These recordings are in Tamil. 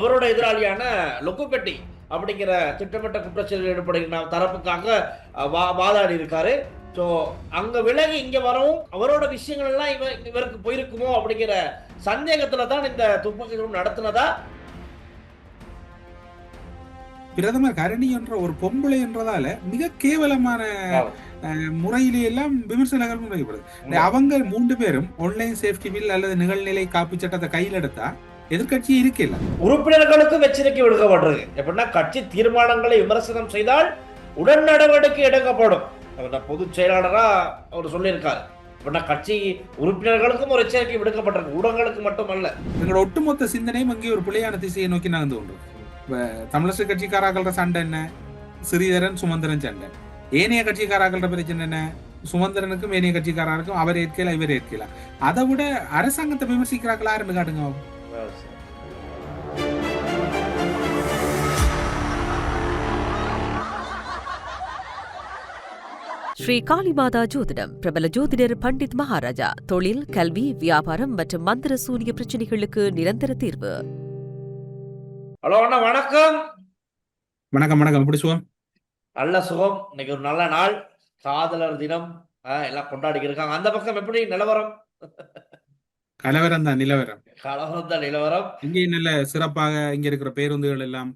அவரோட எதிராளியான லொக்குப்பெட்டி அப்படிங்கிற திட்டமிட்ட குற்றச்செயலில் ஈடுபடுகிற தரப்புக்காக வா வாதாடி இருக்காரு. ஸோ அங்க விலகி இங்க வரவும் அவரோட விஷயங்கள் எல்லாம் இவ இவருக்கு போயிருக்குமோ அப்படிங்கிற சந்தேகத்துல தான் இந்த துப்பாக்கி சூடு நடத்தினதா? பிரதமர் கரணி என்ற ஒரு பொம்பளை என்றதால மிக கேவலமான ஆமா. அஹ், முறையிலே எல்லாம் விமர்சனங்கள் முன்வைக்கப்படுது. அவங்க மூன்று பேரும் ஆன்லைன் சேஃப்டி பில் அல்லது நிகழ்நிலை காப்பு சட்டத்தை கையில் எடுத்தா எதிர்க்கட்சி இருக்கல உறுப்பினர்களுக்கும் எச்சரிக்கை விடுக்கப்பட்டிருக்கு. எப்படின்னா கட்சி தீர்மானங்களை விமர்சனம் செய்தால் உடன் நடவடிக்கை எடுக்கப்படும். அவர் பொதுச் செயலாளரா அவர் சொல்லியிருக்காரு. எப்படின்னா கட்சி உறுப்பினர்களுக்கும் ஒரு எச்சரிக்கை விடுக்கப்பட்டிருக்கு. ஊடகங்களுக்கு மட்டுமல்ல. எங்களோட ஒட்டுமொத்த சிந்தனையும் அங்கே ஒரு பிள்ளையான திசையை நோக்கி நகர்ந்து கொண்டு இப்ப தமிழரசு கட்சிக்காராக்கள சண்டை என்ன? ஸ்ரீதரன் சுமந்திரன் சண்டை. ஏனைய கட்சிக்காராக்கள பிரச்சனை என்ன? சுமந்திரனுக்கும் ஏனைய கட்சிக்காரருக்கும் அவர் ஏற்கல இவர் ஏற்கல அதை விட அரசாங்கத்தை விமர்சிக்கிறாங்களா யாருன்னு காட்டுங்க ஸ்ரீ காளிமாதா ஜோதிடம் பிரபல ஜோதிடர் பண்டித் மகாராஜா தொழில் கல்வி வியாபாரம் மற்றும் மந்திர சூனிய பிரச்சனைகளுக்கு நிரந்தர தீர்வு. ஹலோ அண்ணா வணக்கம். வணக்கம் வணக்கம். எப்படி சுகம்? நல்ல சுகம். இன்னைக்கு ஒரு நல்ல நாள். காதலர் தினம். ஆஹ், எல்லாம் கொண்டாடிக்கிட்டு இருக்காங்க. அந்த பக்கம் எப்படி? நிலவரம்? கலவரம் தான் நிலவரம் கலவரம் தான் நிலவரம் இங்கே நல்ல சிறப்பாக இங்க இருக்கிற பேருந்துகள் எல்லாம்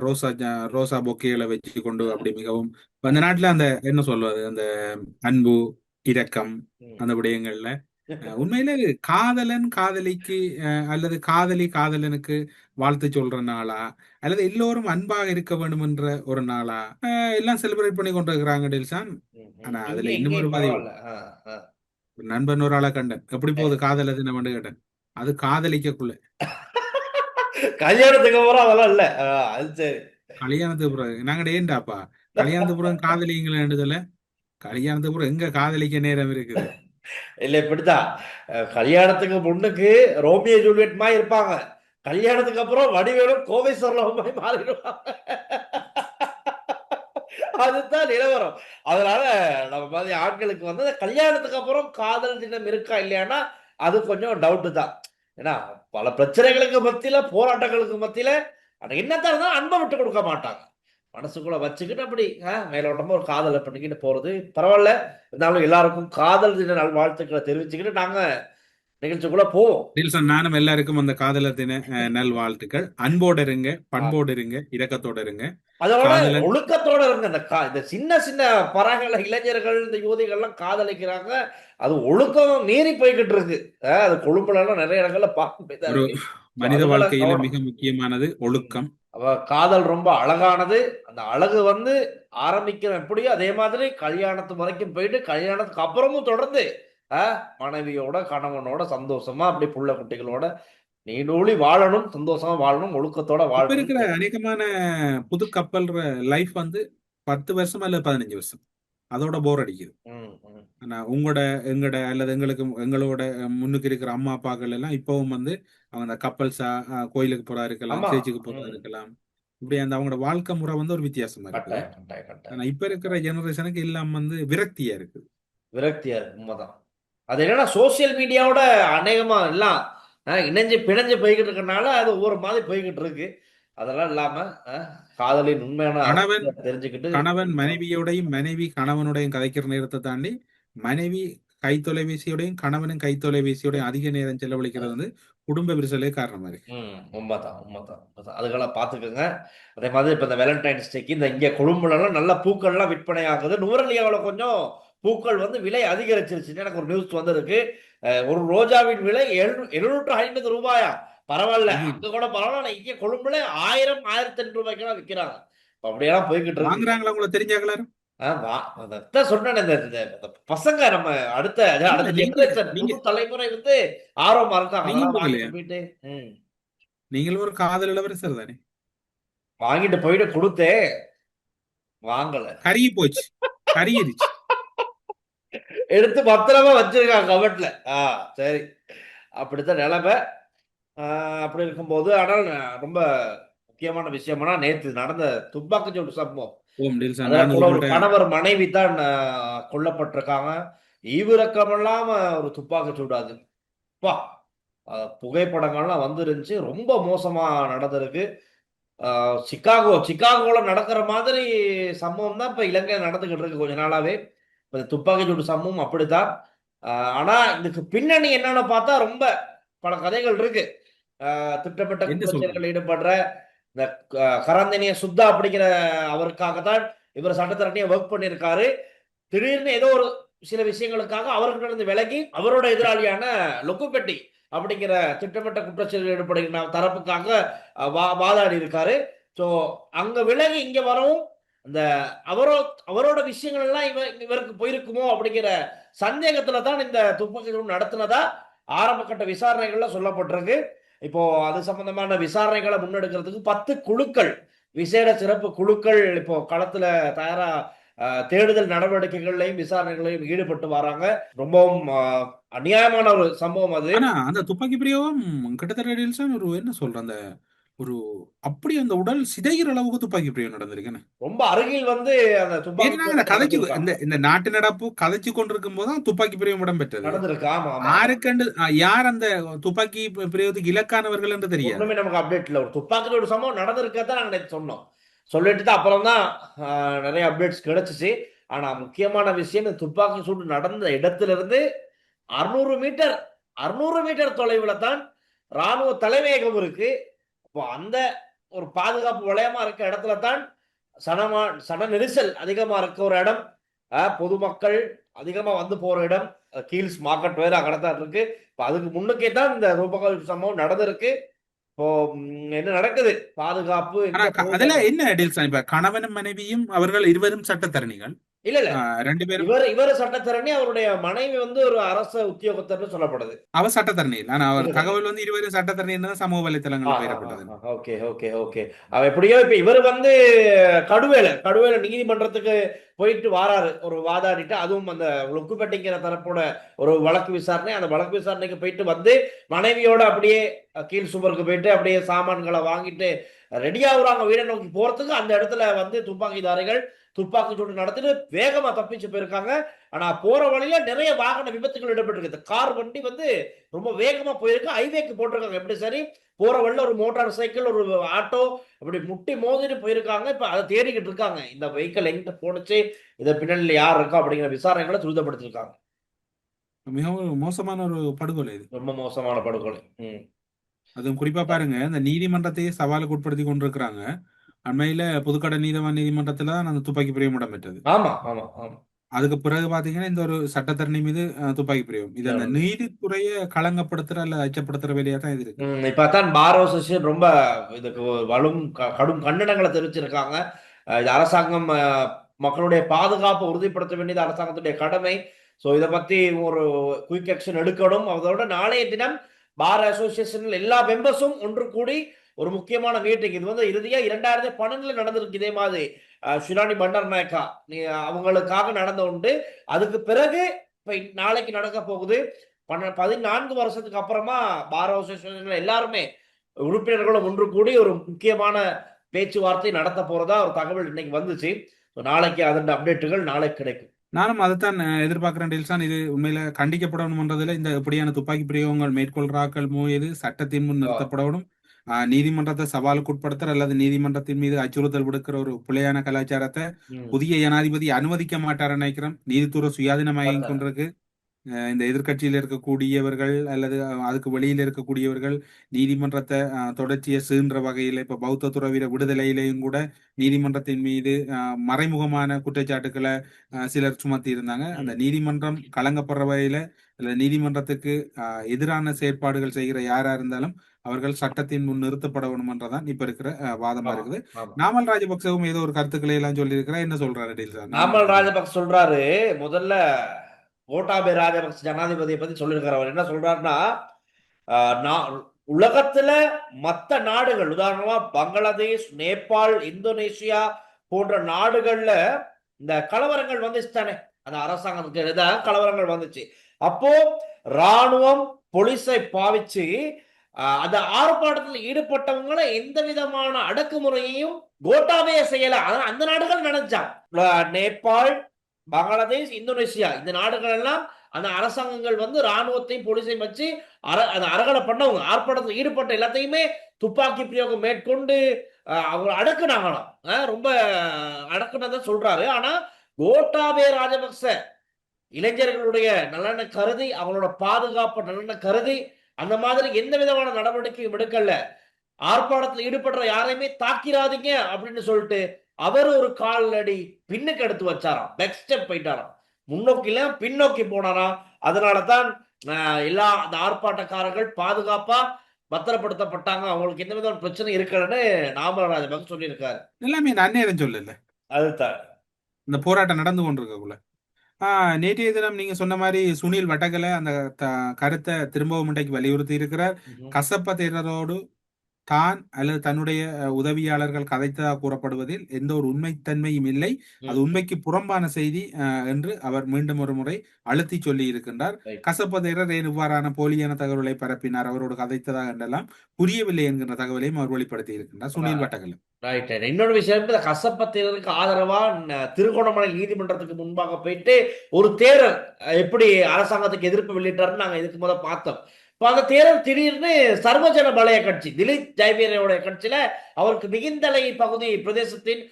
ரோசா ரோசா பொக்கைகளை வச்சு கொண்டு அப்படி மிகவும் அந்த நாட்டுல அந்த என்ன சொல்வது அந்த அன்பு இரக்கம். அந்த விடயங்கள்ல உண்மையில காதலன் காதலிக்கு அல்லது காதலி காதலனுக்கு வாழ்த்து சொல்ற நாளா அல்லது எல்லோரும் அன்பாக இருக்க வேண்டும் என்ற ஒரு நாளா எல்லாம் செலிப்ரேட் பண்ணி கொண்டு இருக்கிறாங்க டெல்சான். ஆனா அதுல இன்னும் ஒரு பதிவு. நண்பன் ஒரு ஆளை கண்டன். எப்படி போகுது? காதல் தினம் வந்து கேட்டேன். அது காதலிக்கக்குள்ள. கல்யாணத்துக்கு அப்புறம் அதெல்லாம் இல்ல. அது சரி. கல்யாணத்துக்கு பிறகு நாங்க ஏண்டாப்பா? கல்யாணத்துக்கு பிறகு காதலிங்களேன்றதுல கல்யாணத்துக்கு எங்க காதலிக்க நேரம் இருக்குது? இல்ல இப்படித்தான். அஹ், கல்யாணத்துக்கு முன்னுக்கு ரோமியோ ஜூலியட் மாதிரி இருப்பாங்க. கல்யாணத்துக்கு அப்புறம் வடிவேலும் கோவை சரளம் மாதிரி மாறிடுவாங்க. அதுதான் நிலவரம். அதனால நம்ம மாதிரி ஆட்களுக்கு வந்து கல்யாணத்துக்கு அப்புறம் காதல் தினம் இருக்கா இல்லையானா அது கொஞ்சம் டவுட்டு தான். ஏன்னா பல பிரச்சனைகளுக்கு மத்தியில போராட்டங்களுக்கு மத்தியில ஆனா என்னத்தான் இருந்தாலும் அன்பை விட்டு கொடுக்க மாட்டாங்க. மனசுக்குள்ள வச்சுக்கிட்டு அப்படி மேலோட்டமா ஒரு காதலை பண்ணிக்கிட்டு போறது பரவாயில்ல. இருந்தாலும் எல்லாருக்கும் காதல் தின நல்வாழ்த்துக்களை தெரிவிச்சுக்கிட்டு நாங்க நிகழ்ச்சிக்குள்ள போவோம். நானும் எல்லாருக்கும் அந்த காதலர் தின அஹ், நல்வாழ்த்துக்கள். அன்போடு இருங்க பண்போடு இருங்க இரக்கத்தோட இருங்க. அதோட. ஒழுக்கத்தோட இருங்க. இந்த கா இந்த சின்ன சின்ன பரங்கள இளைஞர்கள் இந்த யுவதிகள்லாம் காதலிக்கிறாங்க. அது ஒழுக்கம் மீறி போய்கிட்டு இருக்கு. அது கொழும்புல எல்லாம் நிறைய இடங்கள்ல பார்க்க மனித வாழ்க்கையில. மிக முக்கியமானது ஒழுக்கம். காதல் ரொம்ப அழகானது. அந்த அழகு வந்து ஆரம்பிக்கிற எப்படியோ அதே மாதிரி கல்யாணத்து வரைக்கும் போயிட்டு கல்யாணத்துக்கு அப்புறமும் தொடர்ந்து மனைவியோட கணவனோட சந்தோஷமா அப்படி புள்ள குட்டிகளோட நீடூழி வாழணும் சந்தோஷமா வாழணும் ஒழுக்கத்தோட இப்ப இருக்கிற வாழணும் அநேகமான புது கப்பல் லைஃப் வந்து பத்து வருஷம் அல்லது பதினஞ்சு வருஷம். அதோட போர் அடிக்குது. ஆனா உங்களோட எங்களோட அல்லது எங்களுக்கு எங்களோட முன்னுக்கு இருக்கிற அம்மா அப்பாக்கள் எல்லாம் இப்பவும் வந்து அவங்க கப்பல்ஸா கோயிலுக்கு போறா இருக்கலாம். சேர்ச்சுக்கு போறா. இருக்கலாம். இப்படி அந்த அவங்களோட வாழ்க்கை முறை வந்து ஒரு வித்தியாசமா கட்டாயம் ஆனா இப்ப இருக்கிற ஜெனரேஷனுக்கு எல்லாம் வந்து விரக்தியா இருக்குது விரக்தியா இருக்கு உண்மைதான். அது என்னன்னா சோசியல் மீடியாவோட அநேகமா எல்லாம் இணைஞ்சு பிணைஞ்சு போய்கிட்டு இருக்கறனால அது ஒவ்வொரு மாதிரி போய்கிட்டு இருக்கு. அதெல்லாம் இல்லாம காதலின் உண்மையான கணவன் தெரிஞ்சுக்கிட்டு கணவன் மனைவியோடையும் மனைவி கணவனுடையும் கதைக்கிற நேரத்தை தாண்டி மனைவி கை தொலைபேசியோடையும் கணவனும் கை தொலைபேசியோடையும் அதிக நேரம் செலவழிக்கிறது வந்து குடும்ப விரிசலே காரணமா இருக்கு. உண்மைதான் உண்மைதான் அதுக்கெல்லாம் பார்த்துக்கோங்க. அதே மாதிரி இப்போ இந்த வேலண்டைன்ஸ் டேக்கு இந்த இங்கே கொழும்புலலாம் நல்ல பூக்கள்லாம் விற்பனை ஆகுது. நுவரலியாவில் கொஞ்சம் பூக்கள் வந்து விலை அதிகரிச்சிருச்சுன்னு எனக்கு ஒரு நியூஸ் வந்திருக்கு. ஒரு ரோஜாவின் விலை எழுநூ எழுநூற்று ஐம்பது ரூபாயா? பரவாயில்ல. அங்க கூட பரவாயில்ல. இங்கே கொழும்புல ஆயிரம் ஆயிரத்தி எட்டு ரூபாய்க்கெல்லாம் விற்கிறாங்க அப்படியெல்லாம் போய்கிட்டு இருக்கு. வாங்குறாங்களா உங்களை தெரிஞ்சாங்களா பசங்க நம்ம அடுத்த அடுத்த தலைமுறை வந்து ஆர்வமா இருக்காங்க. நீங்களும் ஒரு காதல் இளவரசர் தானே? வாங்கிட்டு போயிட்டு கொடுத்தேன். வாங்கல. கருகி போச்சு. கருகிருச்சு. எடுத்து பத்திரமா வச்சிருக்காங்க கவர்ட்ல ஆ சரி. அப்படித்தான் நிலைமை. அப்படி இருக்கும்போது ஆனால் ரொம்ப முக்கியமான விஷயம்னா நேத்து நடந்த துப்பாக்கிச்சூடு சம்பவம். கணவர் மனைவி தான் கொல்லப்பட்டிருக்காங்க. ஈவிரக்கம் இல்லாம ஒரு துப்பாக்கி சூடாது பா புகைப்படங்கள்லாம் வந்துருந்துச்சு. ரொம்ப மோசமா நடந்திருக்கு. அஹ், சிகாகோ சிகாகோல நடக்கிற மாதிரி சம்பவம் தான் இப்ப இலங்கையில் நடந்துகிட்டு இருக்கு கொஞ்ச நாளாவே. இப்ப இந்த துப்பாக்கிச்சூடு சம்பவம் அப்படித்தான். ஆனா இதுக்கு பின்னணி என்னன்னு பார்த்தா ரொம்ப பல கதைகள் இருக்கு. திட்டமிட்ட? குற்றச்செயல்களில் ஈடுபடுற இந்த கரந்தனிய சுத்தா அப்படிங்கிற அவருக்காக தான் இவர் சட்டத்தரணியை ஒர்க் பண்ணியிருக்காரு. திடீர்னு ஏதோ ஒரு சில விஷயங்களுக்காக அவர்கிட்ட இருந்து விலகி அவரோட எதிராளியான லொக்குப்பெட்டி அப்படிங்கிற திட்டமிட்ட குற்றச்செயலில் ஈடுபடுகிற தரப்புக்காக வா வாதாடி இருக்காரு ஸோ அங்க விலகி இங்க வரவும் அந்த அவரோ அவரோட விஷயங்கள் எல்லாம் இவ இவருக்கு போயிருக்குமோ அப்படிங்கிற சந்தேகத்துல தான் இந்த துப்பாக்கிகளும் நடத்தினதா ஆரம்ப கட்ட விசாரணைகள்ல சொல்லப்பட்டிருக்கு. இப்போ அது சம்பந்தமான விசாரணைகளை முன்னெடுக்கிறதுக்கு பத்து குழுக்கள் விசேட சிறப்பு குழுக்கள் இப்போ களத்துல தயாரா தேடுதல் நடவடிக்கைகள்லையும் விசாரணைகளையும் ஈடுபட்டு வராங்க. ரொம்பவும் அநியாயமான ஒரு சம்பவம் அது. அந்த துப்பாக்கி பிரயோகம் கிட்டத்தட்ட ஒரு என்ன சொல்ற அந்த ஒரு அப்படி அந்த உடல் சிதைகிற அளவுக்கு துப்பாக்கி பிரயோகம் நடந்திருக்குன்னு ரொம்ப அருகில் வந்து அந்த துப்பாக்கி கதைச்சு. இந்த இந்த நாட்டு நடப்பு கதைச்சு கொண்டிருக்கும் போது துப்பாக்கி பிரயோகம் இடம்பெற்றது நடந்திருக்கு ஆமா யாருக்கண்டு யார் அந்த துப்பாக்கி பி- பிரயோகத்துக்கு இலக்கானவர்கள் என்று தெரியாது ஒண்ணுமே நமக்கு அப்டேட் இல்ல. ஒரு துப்பாக்கில ஒரு சம்பவம் நடந்திருக்கதான் நாங்க சொன்னோம். சொல்லிட்டு தான் அப்புறம் தான் நிறைய அப்டேட்ஸ் கிடைச்சிச்சு. ஆனா முக்கியமான விஷயம் இந்த துப்பாக்கி சூடு நடந்த இடத்துல இருந்து அறுநூறு மீட்டர் அறுநூறு மீட்டர் தொலைவுல தான் ராணுவ தலைமையகம் இருக்கு. அப்போ அந்த ஒரு பாதுகாப்பு வளையமா இருக்க இடத்துல தான் சனமா சன நெரிசல் அதிகமா இருக்க ஒரு இடம் பொதுமக்கள் அதிகமா வந்து போற இடம் கீல்ஸ் மார்க்கெட் வேற அங்கே தான் இருக்கு. இப்போ அதுக்கு முன்னுக்கே தான் இந்த ரூபகல் சம்பவம் நடந்திருக்கு. இப்போ என்ன நடக்குது? பாதுகாப்பு? அதுல என்ன டீல்ஸ் இப்ப கணவனும் மனைவியும் அவர்கள் இருவரும் சட்டத்தரணிகள். இல்ல இல்ல. ரெண்டு பேரும். இவர் இவர் சட்டத்தரணி அவருடைய மனைவி வந்து ஒரு அரச உத்தியோகத்தர்னு சொல்லப்படுது. அவர் சட்டத்தரணி. ஆனா அவர். தகவல் வந்து இருவரும் சட்டத்தரணி சமூக வலைத்தளங்களில் பயிரப்பட்டது. Okay okay okay. அவ எப்படியோ இப்ப இவர் வந்து கடுவேல கடுவேல நீதிமன்றத்துக்கு போயிட்டு வாராரு. ஒரு வாதாடிட்டு அதுவும் அந்த லுக்குப்பட்டிங்கிற தரப்போட ஒரு வழக்கு விசாரணை அந்த வழக்கு விசாரணைக்கு போயிட்டு வந்து மனைவியோட அப்படியே கீழ் சுவருக்கு போயிட்டு அப்படியே சாமான்களை வாங்கிட்டு ரெடி ஆகுறாங்க. வீடை நோக்கி போறதுக்கு அந்த இடத்துல வந்து துப்பாக்கிதாரிகள் துப்பாக்கி சூடு நடத்திட்டு வேகமா தப்பிச்சு போயிருக்காங்க. ஆனா போற வழியில நிறைய வாகன விபத்துகள் இடம்பெற்றிருக்கு. கார் வண்டி வந்து ரொம்ப வேகமா போயிருக்கு. ஹைவேக்கு போட்டிருக்காங்க. எப்படி சரி? போற வழியில ஒரு மோட்டார் சைக்கிள் ஒரு ஆட்டோ அப்படி முட்டி மோதிட்டு போயிருக்காங்க. இப்ப அதை தேடிக்கிட்டு இருக்காங்க. இந்த வெஹிக்கிள் எங்க போனுச்சு இதை பின்னணியில யார் இருக்கா? அப்படிங்கிற விசாரணைகளை துரிதப்படுத்திருக்காங்க மிகவும் மோசமான ஒரு படுகொலை இது. ரொம்ப மோசமான படுகொலை. அதுவும் குறிப்பா பாருங்க. இந்த நீதிமன்றத்தையே சவாலுக்கு உட்படுத்தி கொண்டிருக்கிறாங்க. அண்மையில புதுக்கடை நீதவான் நீதிமன்றத்துல தான் அந்த துப்பாக்கி பிரயோகம் இடம்பெற்றது. ஆமா ஆமா ஆமா. அதுக்கு பிறகு பாத்தீங்கன்னா இந்த ஒரு சட்டத்தரணி மீது துப்பாக்கி பிரயோகம் இது அந்த. நீதித்துறையை களங்கப்படுத்துற அல்ல அச்சப்படுத்துற வேலையா தான் இது இருக்கு. ம், இப்பதான் பார் அசோசியேஷன் ரொம்ப இதுக்கு வலும் கடும் கண்டனங்களை தெரிவிச்சிருக்காங்க. இது அரசாங்கம் மக்களுடைய பாதுகாப்பை உறுதிப்படுத்த வேண்டியது அரசாங்கத்துடைய கடமை. ஸோ இதை பத்தி ஒரு குயிக் ஆக்ஷன் எடுக்கணும். அதோட நாளைய தினம் பார் அசோசியேஷனில் எல்லா மெம்பர்ஸும் ஒன்று கூடி ஒரு முக்கியமான மீட்டிங் இது வந்து இறுதியா இரண்டாயிரத்தி பன்னெண்டுல நடந்திருக்கு இதே மாதிரி. ஷிராணி பண்டார் நாயக்கா நீ அவங்களுக்காக நடந்த உண்டு. அதுக்கு பிறகு இப்ப நாளைக்கு நடக்க போகுது. பன்ன பதினான்கு வருஷத்துக்கு அப்புறமா பார் அசோசியேஷன்ல எல்லாருமே உறுப்பினர்களும் ஒன்று கூடி ஒரு முக்கியமான பேச்சுவார்த்தை நடத்த போறதா ஒரு தகவல் இன்னைக்கு வந்துச்சு. நாளைக்கு அதன் அப்டேட்டுகள் நாளைக்கு கிடைக்கும். நானும் அதைத்தான் எதிர்பார்க்கிறேன் டெல்சான். இது உண்மையில கண்டிக்கப்படணும்ன்றதுல இந்த இப்படியான துப்பாக்கி பிரயோகங்கள் மேற்கொள்றாக்கள் மீது சட்டத்தின் முன் நிறுத்தப்படணும் நீதிமன்றத்தை சவாலுக்கு உட்படுத்தல் அல்லது நீதிமன்றத்தின் மீது அச்சுறுத்தல் விடுக்கிற ஒரு பிழையான கலாச்சாரத்தை. புதிய ஜனாதிபதி அனுமதிக்க மாட்டார் நினைக்கிறேன். நீதித்துறை சுயாதீனமாகி கொண்டிருக்கு. இந்த எதிர்க்கட்சியில் இருக்கக்கூடியவர்கள் அல்லது அதுக்கு வெளியில் இருக்கக்கூடியவர்கள் நீதிமன்றத்தை தொடர்ச்சியை சீன்ற வகையில் இப்ப பௌத்த துறவிர விடுதலையிலையும் கூட நீதிமன்றத்தின் மீது மறைமுகமான குற்றச்சாட்டுக்களை சிலர் சுமத்தி இருந்தாங்க. அந்த நீதிமன்றம் கலங்கப்படுற வகையில அல்ல நீதிமன்றத்துக்கு எதிரான செயற்பாடுகள் செய்கிற யாரா இருந்தாலும் அவர்கள் சட்டத்தின் முன் நிறுத்தப்பட வேணும்ன்றதான் இப்ப இருக்கிற வாதமா இருக்குது. நாமல் ராஜபக்சவும் ஏதோ ஒரு கருத்துக்களை எல்லாம் சொல்லி என்ன சொல்றாரு டீல் சார்? நாமல் ராஜபக்ச சொல்றாரு முதல்ல கோட்டாபே ராஜபக்ச ஜனாதிபதியை பத்தி சொல்லியிருக்காரு அவர். என்ன சொல்றாருன்னா உலகத்துல மத்த நாடுகள் உதாரணமா பங்களாதேஷ் நேபாள் இந்தோனேஷியா போன்ற நாடுகள்ல இந்த கலவரங்கள் வந்துச்சு தானே. அந்த அரசாங்கத்துக்கு கலவரங்கள் வந்துச்சு. அப்போ ராணுவம் போலீஸை பாவிச்சு அந்த ஆர்ப்பாட்டத்தில் ஈடுபட்டவங்களை எந்த விதமான அடக்குமுறையையும் கோட்டாவே செய்யல. அந்த நாடுகள் நினைச்சான் நேபாள் பங்களாதேஷ் இந்தோனேஷியா இந்த நாடுகள் எல்லாம் அந்த அரசாங்கங்கள் வந்து ராணுவத்தையும் போலீஸையும் வச்சு அர அந்த அரகலை பண்ணவங்க. ஆர்ப்பாட்டத்தில் ஈடுபட்ட எல்லாத்தையுமே துப்பாக்கி பிரயோகம் மேற்கொண்டு அவங்க அடக்குனாங்களாம். ரொம்ப அடக்குனதை சொல்றாரு. ஆனா கோட்டாபே ராஜபக்ச இளைஞர்களுடைய நலனை கருதி அவங்களோட பாதுகாப்பு நலனை கருதி அந்த மாதிரி எந்த விதமான நடவடிக்கையும் எடுக்கல. ஆர்ப்பாட்டத்தில் ஈடுபடுற யாரையுமே தாக்கிராதீங்க அப்படின்னு சொல்லிட்டு அவர் ஒரு காலடி பின்னுக்கு எடுத்து வச்சாராம். Back step போயிட்டாராம். முன்னோக்கி இல்ல பின்னோக்கி போனாராம். அதனால தான் ஆஹ், எல்லா அந்த ஆர்ப்பாட்டக்காரர்கள் பாதுகாப்பா பத்திரப்படுத்தப்பட்டாங்க. அவங்களுக்கு எந்த விதமான பிரச்சனை இருக்கலன்னு நாம ராஜபக்ச சொல்லியிருக்காரு. எல்லாமே அந்நேரம் சொல்லல அதுதான். இந்த போராட்டம் நடந்து கொண்டிருக்கக்குள்ள. ஆஹ் நேற்றைய தினம் நீங்க சொன்ன மாதிரி சுனில் வட்டகலை அந்த த- கருத்தை திரும்பவும் இன்றைக்கு வலியுறுத்தி இருக்கிறார் கசப்ப தேரரோடு தான் அல்லது தன்னுடைய உதவியாளர்கள் கதைத்ததாக கூறப்படுவதில் எந்த ஒரு உண்மைத்தன்மையும் இல்லை. அது உண்மைக்கு புறம்பான செய்தி என்று அவர் மீண்டும் ஒரு முறை அழுத்தி சொல்லி இருக்கின்றார் Right. கசப்ப தேரர் ஏன் இவ்வாறான போலியான தகவலை பரப்பினார்? அவரோடு கதைத்ததாக என்றெல்லாம் புரியவில்லை என்கின்ற தகவலையும் அவர் வெளிப்படுத்தி இருக்கின்றார் சுனில். வட்டகலை right right. இன்னொரு விஷயம் இந்த கசப்பத்தினருக்கு ஆதரவா திருகோணமலை நீதிமன்றத்துக்கு முன்பாக போயிட்டு ஒரு தேரர் எப்படி அரசாங்கத்துக்கு எதிர்ப்பு வெளியிட்டாருன்னு நாங்க இதுக்கு முத பார்த்தோம். இப்போ அந்த தேரர் திடீர்னு சர்வஜன பலய கட்சி திலீப் ஜெயவீரோட கட்சியில அவருக்கு மிகுந்தலை பகுதி பிரதேசத்தின்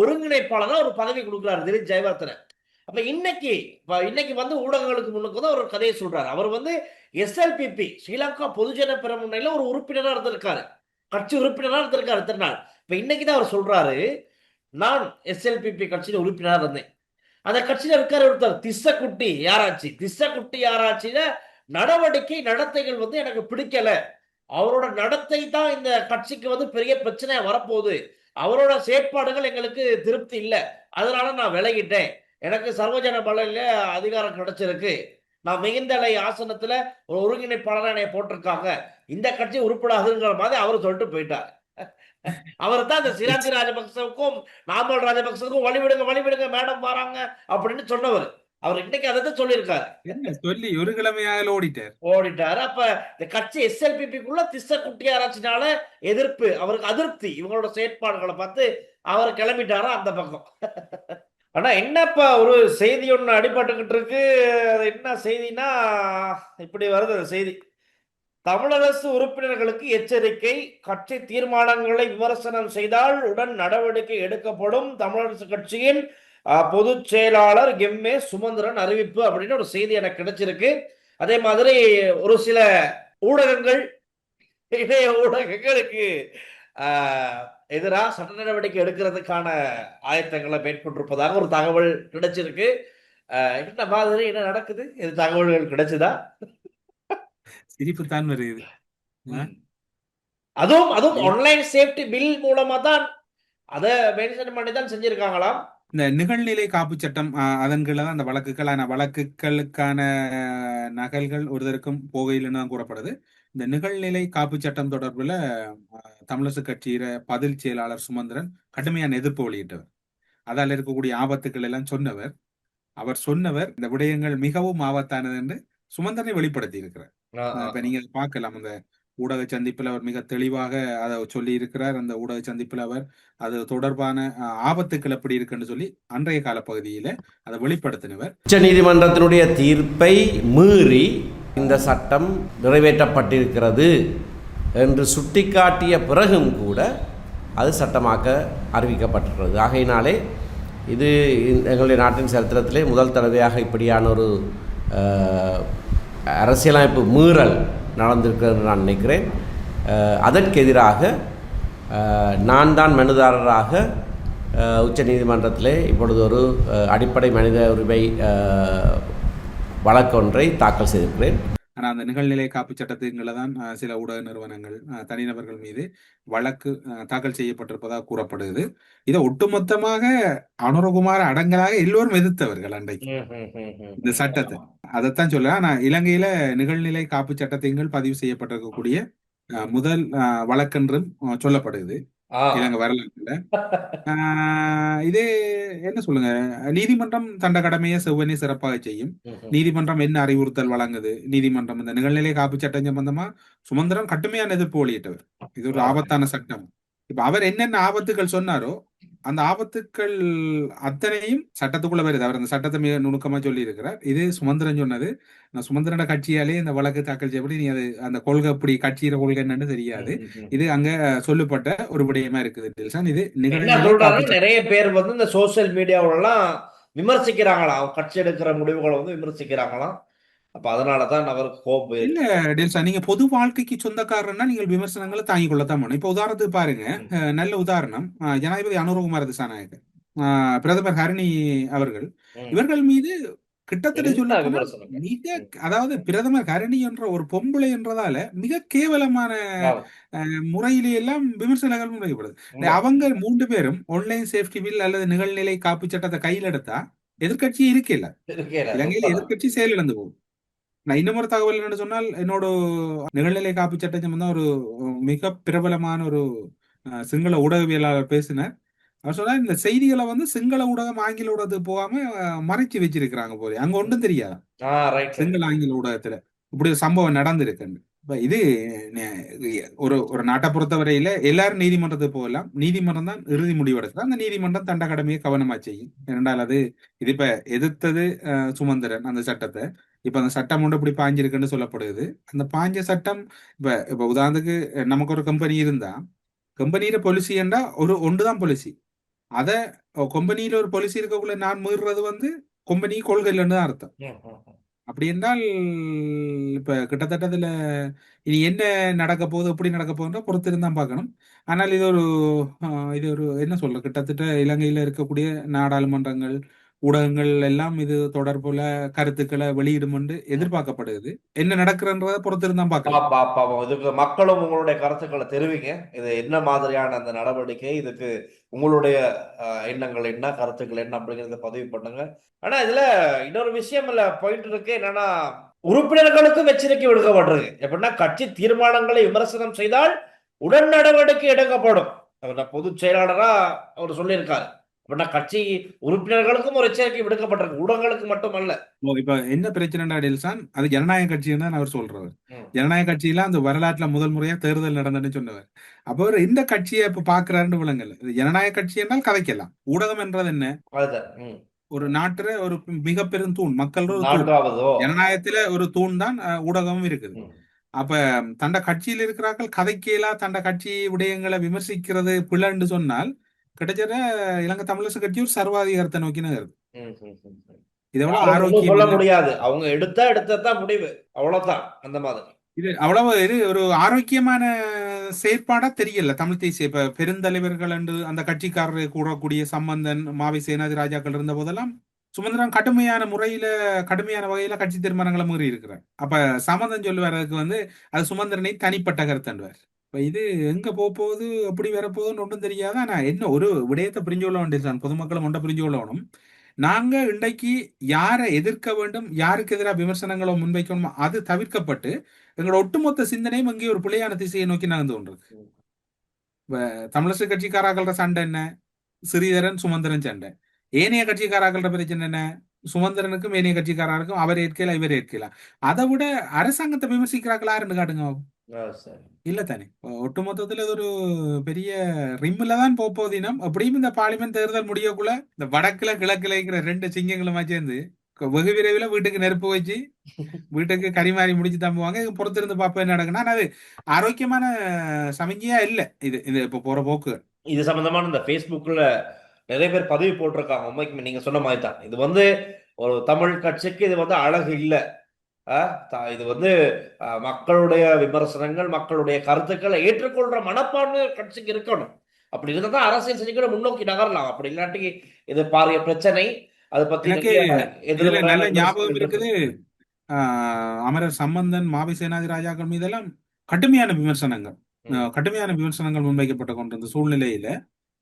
ஒருங்கிணைப்பாளராக ஒரு பதவி கொடுக்குறாரு திலீப் ஜெயவர்தன அப்ப இன்னைக்கு இப்போ இன்னைக்கு வந்து ஊடகங்களுக்கு முன்னுக்கு வந்து அவர் ஒரு கதையை சொல்றாரு. அவர் வந்து எஸ்எல்பிபி ஸ்ரீலங்கா பொதுஜன பெரமுனையில ஒரு உறுப்பினராக இருந்திருக்காரு. கட்சி உறுப்பினராக இருந்திருக்காரு திருநாள். இப்ப இன்னைக்கு தான் அவர் சொல்றாரு நான் எஸ்எல்பிபி கட்சியில உறுப்பினராக இருந்தேன். அந்த கட்சியில இருக்காரு ஒருத்தர் திசக்குட்டி யாராச்சு? திசக்குட்டி யாராச்சுன்னா நடவடிக்கை நடத்தைகள் வந்து எனக்கு பிடிக்கல. அவரோட நடத்தை தான் இந்த கட்சிக்கு வந்து பெரிய பிரச்சனையா வரப்போகுது. அவரோட செயற்பாடுகள் எங்களுக்கு திருப்தி இல்லை. அதனால நான் விலகிட்டேன். எனக்கு சர்வஜன பலையில அதிகாரம் கிடைச்சிருக்கு. நான் மிகுந்தலை ஆசனத்துல ஒரு ஒருங்கிணைப்பாளராக என்னை போட்டிருக்காங்க. இந்த கட்சி உருப்படாதுங்கிற மாதிரி அவர் சொல்லிட்டு போயிட்டார். அவர் தான் இந்த சிராஜி ராஜபக்சவுக்கும் நாமல் ராஜபக்சவுக்கும் வழிவிடுங்க வழிவிடுங்க மேடம் வராங்க அப்படின்னு சொன்னவர். அவர் இன்னைக்கு அதை தான் சொல்லியிருக்காரு. என்ன சொல்லி ஒரு கிழமையாக ஓடிட்டார். ஓடிட்டாரு. அப்ப இந்த கட்சி எஸ்எல்பிபிக்குள்ள திஸ்ஸ குட்டியாராச்சினால எதிர்ப்பு அவருக்கு அதிருப்தி. இவங்களோட செயற்பாடுகளை பார்த்து அவர் கிளம்பிட்டாரா அந்த பக்கம். ஆனா என்னப்பா ஒரு செய்தி ஒண்ணு அடிபட்டுக்கிட்டு இருக்கு. அது என்ன செய்தினா இப்படி வருது அந்த செய்தி. தமிழரசு உறுப்பினர்களுக்கு எச்சரிக்கை கட்சி தீர்மானங்களை விமர்சனம் செய்தால் உடன் நடவடிக்கை எடுக்கப்படும். தமிழரசு கட்சியின் பொதுச் செயலாளர் எம். ஏ. சுமந்திரன் அறிவிப்பு அப்படின்னு ஒரு செய்தி எனக்கு கிடைச்சிருக்கு. அதே மாதிரி ஒரு சில ஊடகங்கள் இணைய ஊடகங்களுக்கு ஆஹ், எதிரா சட்ட நடவடிக்கை எடுக்கிறதுக்கான ஆயத்தங்களை மேற்கொண்டிருப்பதாக ஒரு தகவல் கிடைச்சிருக்கு. என்ன மாதிரி என்ன நடக்குது? இது தகவல்கள் கிடைச்சுதா? சிரிப்பு தான் வருது? அதுவும் அதுவும் ஆன்லைன் சேஃப்டி பில் மூலமா தான் அதை மென்ஷன் பண்ணி தான் செஞ்சிருக்காங்களாம். இந்த நிகழ்நிலை காப்பு சட்டம் அதன் கீழே தான் அந்த வழக்குகள் ஆன வழக்குகளுக்கான நகல்கள் ஒருத்தருக்கும் போகையில்னு தான் கூறப்படுது. இந்த நிகழ்நிலை காப்பு சட்டம் தொடர்பில் தமிழரசு கட்சியில பதில் செயலாளர் சுமந்திரன் கடுமையான எதிர்ப்பு வெளியிட்டவர். அதால் இருக்கக்கூடிய ஆபத்துக்கள் எல்லாம் சொன்னவர். அவர் சொன்னவர் இந்த விடயங்கள் மிகவும் ஆபத்தானது என்று சுமந்திரனை வெளிப்படுத்தி இருக்கிறார் இப்ப நீங்க பார்க்கலாம். அந்த ஊடக சந்திப்பில் அவர் மிக தெளிவாக அதை சொல்லி இருக்கிறார் அந்த ஊடக சந்திப்பில் அவர் அது தொடர்பான ஆபத்துக்கள் எப்படி இருக்குன்னு சொல்லி அன்றைய கால பகுதியில் அதை வெளிப்படுத்தினவர். உச்சநீதிமன்றத்தினுடைய தீர்ப்பை மீறி இந்த சட்டம் நிறைவேற்றப்பட்டிருக்கிறது என்று சுட்டிக்காட்டிய பிறகும் கூட அது சட்டமாக்க அறிவிக்கப்பட்டிருக்கிறது. ஆகையினாலே இது எங்களுடைய நாட்டின் சரித்திரத்திலே முதல் தடவையாக இப்படியான ஒரு அரசியலமைப்பு மீறல் நடந்திருக்கிறது நான் நினைக்கிறேன். அதற்கு எதிராக நான் தான் மனுதாரராக உச்ச நீதிமன்றத்தில் இப்பொழுது ஒரு அடிப்படை மனித உரிமை வழக்கொன்றை தாக்கல் செய்திருக்கிறேன். ஆனா அந்த நிகழ்நிலை காப்பு சட்டத்துங்களை தான் சில ஊடக நிறுவனங்கள் தனிநபர்கள் மீது வழக்கு தாக்கல் செய்யப்பட்டிருப்பதாக கூறப்படுது இதை ஒட்டுமொத்தமாக அனுரகுமார அடங்கலாக எல்லோரும் எதிர்த்தவர்கள் அன்றைக்கு. இந்த சட்டத்தை. அதைத்தான் சொல்ல ஆனா இலங்கையில நிகழ்நிலை காப்பு சட்டத்தின்கள் பதிவு செய்யப்பட்டிருக்கக்கூடிய முதல் வழக்கென்றும் சொல்லப்படுது இலங்கை வரலாற்றுல இது என்ன சொல்லுங்க? நீதிமன்றம் தண்ட கடமையை செவ்வனே சிறப்பாக செய்யும். நீதிமன்றம் என்ன அறிவுறுத்தல் வழங்குது? நீதிமன்றம் இந்த நிகழ்நிலை காப்பு சட்டம் சம்பந்தமா சுமந்திரன் கடுமையான எதிர்ப்பு வெளியிட்டவர். இது ஒரு ஆபத்தான சட்டம். இப்ப அவர் என்னென்ன ஆபத்துகள் சொன்னாரோ அந்த ஆபத்துக்கள் அத்தனையும் சட்டத்துக்குள்ள வருது. அவர் அந்த சட்டத்தை மிக நுணுக்கமா சொல்லி இருக்கிறார் இது சுமந்திரன் சொன்னது. நான் சுமந்திரன கட்சியாலே இந்த வழக்கு தாக்கல் செய்யப்படி நீ அது அந்த கொள்கை அப்படி கட்சியிற கொள்கை என்னன்னு தெரியாது. இது அங்க சொல்லப்பட்ட ஒரு விடயமா இருக்குது டில்சன் இது நிறைய பேர் வந்து இந்த சோசியல் மீடியாவிலலாம் விமர்சிக்கிறாங்களாம். அவங்க கட்சி எடுக்கிற முடிவுகளை வந்து விமர்சிக்கிறாங்களாம். அப்ப அதனாலதான் அவருக்கு கோபம் இல்ல டெல்சா நீங்க பொது வாழ்க்கைக்கு சொந்தக்காரர்னா நீங்கள் விமர்சனங்களை தாங்கிக் கொள்ளத்தான் வேணும். இப்ப உதாரணத்துக்கு பாருங்க. நல்ல உதாரணம். ஜனாதிபதி அனுரகுமார திசாநாயகர் பிரதமர் ஹரணி அவர்கள். இவர்கள் மீது கிட்டத்தட்ட சொல்ல? மிக அதாவது பிரதமர் ஹரணி என்ற ஒரு பொம்பளை என்றதால மிக கேவலமான ஆமா. அஹ், முறையிலே எல்லாம் விமர்சனங்கள் முன்வைக்கப்படுது. அவங்க மூன்று பேரும் ஆன்லைன் சேஃப்டி பில் அல்லது நிகழ்நிலை காப்பு சட்டத்தை கையில் எடுத்தா எதிர்க்கட்சி இருக்கல இலங்கையில் உண்மைதான். எதிர்க்கட்சி செயலிழந்து போகும் நான் இன்னும் ஒரு தகவல் என்னன்னு சொன்னால் என்னோட நிகழ்நிலை காப்பு சட்டம் சம்பந்தம் ஒரு மிக பிரபலமான ஒரு சிங்கள ஊடகவியலாளர் பேசினார். அவர் சொன்னார் இந்த செய்திகளை வந்து சிங்கள ஊடகம் ஆங்கில ஊடகத்துக்கு போகாம மறைச்சு வச்சிருக்கிறாங்க போல அங்க ஒன்றும் தெரியாது. சிங்கள ஆங்கில ஊடகத்துல. இப்படி ஒரு சம்பவம் நடந்திருக்குன்னு. இப்ப இது ஒரு ஒரு நாட்டை பொறுத்தவரையில எல்லாரும் நீதிமன்றத்துக்கு போகலாம். நீதிமன்றம் தான் இறுதி முடிவெடுக்குது அந்த நீதிமன்றம் தண்ட கடமையை கவனமா செய்யும். இரண்டால் அது இது இப்ப எதிர்த்தது சுமந்திரன் அந்த சட்டத்தை. இப்ப அந்த சட்டம் ஒன்று இப்படி பாஞ்சிருக்குன்னு சொல்லப்படுது அந்த பாஞ்ச சட்டம் இப்ப இப்ப உதாரணத்துக்கு நமக்கு ஒரு கம்பெனி இருந்தா கம்பெனியில பொலிசி என்றா ஒரு ஒன்றுதான் பொலிசி அத கம்பெனியில ஒரு பொலிசி இருக்கக்குள்ள நான் மீறுறது வந்து கம்பெனி கொள்கை இல்லைன்னு தான் அர்த்தம். அப்படி என்றால் இப்ப கிட்டத்தட்ட இதுல இனி என்ன நடக்க போகுது எப்படி நடக்க போகுதுன்ற பொறுத்திருந்து தான் பார்க்கணும். ஆனால் இது ஒரு இது ஒரு என்ன சொல்ற கிட்டத்தட்ட இலங்கையில இருக்கக்கூடிய நாடாளுமன்றங்கள் ஊடகங்கள் எல்லாம் இது தொடர்புல கருத்துக்களை வெளியிடும் என்று எதிர்பார்க்கப்படுது என்ன நடக்கிறன்றத பொறுத்திருந்தா தான் பார்க்கலாம். இதுக்கு மக்களும் உங்களுடைய கருத்துக்களை தெரிவிங்க. இது என்ன மாதிரியான அந்த நடவடிக்கை இதுக்கு உங்களுடைய அஹ், எண்ணங்கள் என்ன கருத்துக்கள் என்ன அப்படிங்கறத பதிவு பண்ணுங்க. ஆனா இதுல இன்னொரு விஷயம் இல்ல பாயிண்ட் இருக்கு. என்னன்னா உறுப்பினர்களுக்கும் எச்சரிக்கை விடுக்கப்பட்டிருக்கு எப்படின்னா கட்சி தீர்மானங்களை விமர்சனம் செய்தால் உடன் நடவடிக்கை எடுக்கப்படும். பொதுச் செயலாளரா அவர் சொல்லியிருக்காரு. அப்படின்னா கட்சி உறுப்பினர்களுக்கும் ஒரு எச்சரிக்கை விடுக்கப்பட்டிருக்கு. ஊடகங்களுக்கு மட்டுமல்ல. இப்ப என்ன பிரச்சனைடா டெல்சான்? அது ஜனநாயக கட்சின்னு தான் அவர் சொல்றவர். ஜனநாயக கட்சியில அந்த வரலாற்றுல முதல் முறையா தேர்தல் நடந்ததுன்னு சொன்னவர். அப்ப அவர் இந்த கட்சியை இப்ப பாக்குறாருன்னு விளங்கல. ஜனநாயக கட்சி என்றால் கதைக்கலாம். ஊடகம் என்றது என்ன. ஒரு நாட்டுல ஒரு மிக பெரும் தூண். மக்கள் ஜனநாயகத்துல ஒரு தூண் தான் ஊடகமும் இருக்குது. அப்ப தண்ட கட்சியில் இருக்கிறார்கள். கதைக்கேலா தண்ட கட்சி விடயங்களை விமர்சிக்கிறது பிள்ளைன்னு சொன்னால் கிட்டத்தட்ட இலங்கை தமிழரசு கட்சி ஒரு சர்வாதிகாரத்தை நோக்கி நகருது ம், ம், ம், ம். இது எவ்வளவு யாரும் ஒண்ணும் ஆரோக்கியம் சொல்ல. முடியாது. அவங்க எடுத்தா எடுத்ததான் முடிவு. அவ்வளவுதான் அந்த மாதிரி. இது அவ்வளவு இது ஒரு ஆரோக்கியமான செயற்பாடா தெரியல. தமிழ் தேசிய இப்ப பெருந்தலைவர்கள் என்று அந்த கட்சிக்காரர் கூடக்கூடிய சம்பந்தன் மாவை சேனாதி ராஜாக்கள் இருந்த போதெல்லாம் சுமந்திரன் கடுமையான முறையில கடுமையான வகையில கட்சி தீர்மானங்களை மீறி இருக்கிறார் அப்ப சம்பந்தன் சொல்லுவார் அதுக்கு வந்து அது சுமந்திரனை தனிப்பட்ட கருத்துன்றார் இப்ப இது எங்க போக போகுது எப்படி வரப்போகுதுன்னு ஒன்றும் தெரியாது? ஆனா என்ன ஒரு விடயத்தை புரிஞ்சு கொள்ள வேண்டியதுதான் பொதுமக்களும் ஒன்றை புரிஞ்சு கொள்ளணும் நாங்க இன்றைக்கு யாரை எதிர்க்க வேண்டும் யாருக்கு எதிராக விமர்சனங்களை முன்வைக்கணுமோ அது தவிர்க்கப்பட்டு எங்களோட ஒட்டுமொத்த சிந்தனையும் அங்கே ஒரு பிள்ளையான திசையை நோக்கி நகர்ந்து கொண்டிருக்கு. இப்ப தமிழரசு கட்சிக்காராக்கள சண்டை என்ன? ஸ்ரீதரன் சுமந்திரன் சண்டை. ஏனைய கட்சிக்காராக்கள பிரச்சனை என்ன? சுமந்திரனுக்கும் ஏனைய கட்சிக்காரருக்கும் அவர் ஏற்கலாம் இவர் ஏற்கலாம் அதை விட அரசாங்கத்தை விமர்சிக்கிறார்களாருன்னு காட்டுங்க சரி. இல்ல தானே. ஒட்டுமொத்தத்துல இது ஒரு பெரிய ரிம்ல தான் போக போதினம் அப்படியும் இந்த பார்லிமெண்ட் தேர்தல் முடியக்குள்ள இந்த வடக்குல கிழக்குல இருக்கிற ரெண்டு சிங்கங்களுமா சேர்ந்து வெகு விரைவில் வீட்டுக்கு நெருப்பு வச்சு வீட்டுக்கு கரிமாறி முடிச்சு தம்புவாங்க. இது பொறுத்திருந்து பார்ப்போம் என்ன நடக்குன்னா ஆனா அது ஆரோக்கியமான சமிஞ்சியா இல்ல. இது இது இப்ப போற போக்கு. இது சம்பந்தமான இந்த Facebookல நிறைய பேர் பதிவு போட்டிருக்காங்க. உண்மைக்கு நீங்க சொன்ன மாதிரி தான் இது வந்து ஒரு தமிழ் கட்சிக்கு இது வந்து அழகு இல்ல. இது வந்து மக்களுடைய விமர்சனங்கள் மக்களுடைய கருத்துக்களை ஏற்றுக்கொள்ற மனப்பான்மை கட்சிக்கு இருக்கணும். அப்படி இருந்தா தான் அரசியல் செஞ்சுக்கிற முன்னோக்கி நகரலாம். அப்படி இல்லாட்டி இது பாரிய பிரச்சனை. அதை பத்தி நல்ல ஞாபகம் இருக்குது. ஆஹ் அமரர் சம்பந்தன் மாவி சேனாதி ராஜாக்கள் மீதெல்லாம் கடுமையான விமர்சனங்கள். கடுமையான விமர்சனங்கள் முன்வைக்கப்பட்டு கொண்டிருந்த சூழ்நிலையில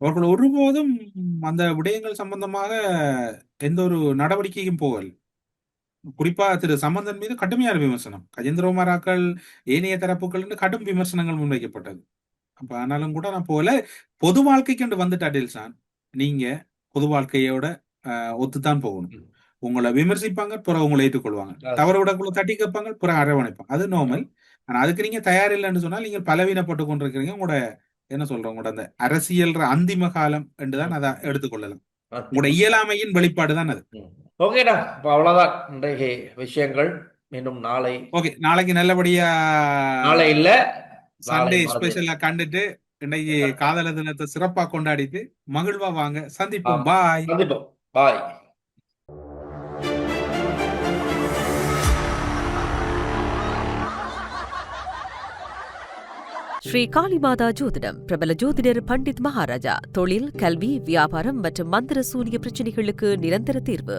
அவர்கள் ஒருபோதும் அந்த விடயங்கள் சம்பந்தமாக எந்த ஒரு நடவடிக்கையும் போகல். குறிப்பா திரு சம்பந்தன் மீது கடுமையான விமர்சனம். கஜேந்திரகுமாராக்கள் ஏனைய தரப்புகள் என்று கடும் விமர்சனங்கள் முன்வைக்கப்பட்டது. அப்ப ஆனாலும் கூட நான் போல பொது வாழ்க்கைக்கு என்று வந்துட்டா டெல்சான் நீங்க பொது வாழ்க்கையோட ஒத்துத்தான் போகணும். உங்களை விமர்சிப்பாங்க பிறகு உங்களை ஏற்றுக்கொள்வாங்க. தவறு விடக்குள்ள தட்டி கேட்பாங்க பிறகு அரவணைப்பாங்க. அது நார்மல் ஆனா அதுக்கு நீங்க தயார் இல்லைன்னு சொன்னால் நீங்கள் பலவீனப்பட்டு கொண்டிருக்கிறீங்க. உங்களோட என்ன சொல்றோம் உங்களோட அந்த அரசியல் அந்திம காலம் என்றுதான் அதை எடுத்துக்கொள்ளலாம் உங்களோட இயலாமையின் வெளிப்பாடு தான் அது. ஓகேடா இப்போ அவ்வளவுதான். இன்றைக்கு விஷயங்கள் மீண்டும் நாளை. ஓகே நாளைக்கு நல்லபடியா நாளை இல்ல சண்டே நாளை ஸ்பெஷலா கண்டுட்டு இன்னைக்கு காதலர் தினத்தை சிறப்பா கொண்டாடிட்டு மகிழ்வா வாங்க. சந்திப்போம். பாய் சந்திப்போம். பாய் ஸ்ரீ காளிமாதா ஜோதிடம் பிரபல ஜோதிடர் பண்டித் மகாராஜா தொழில் கல்வி வியாபாரம் மற்றும் மந்திர சூனிய பிரச்சனைகளுக்கு நிரந்தர தீர்வு.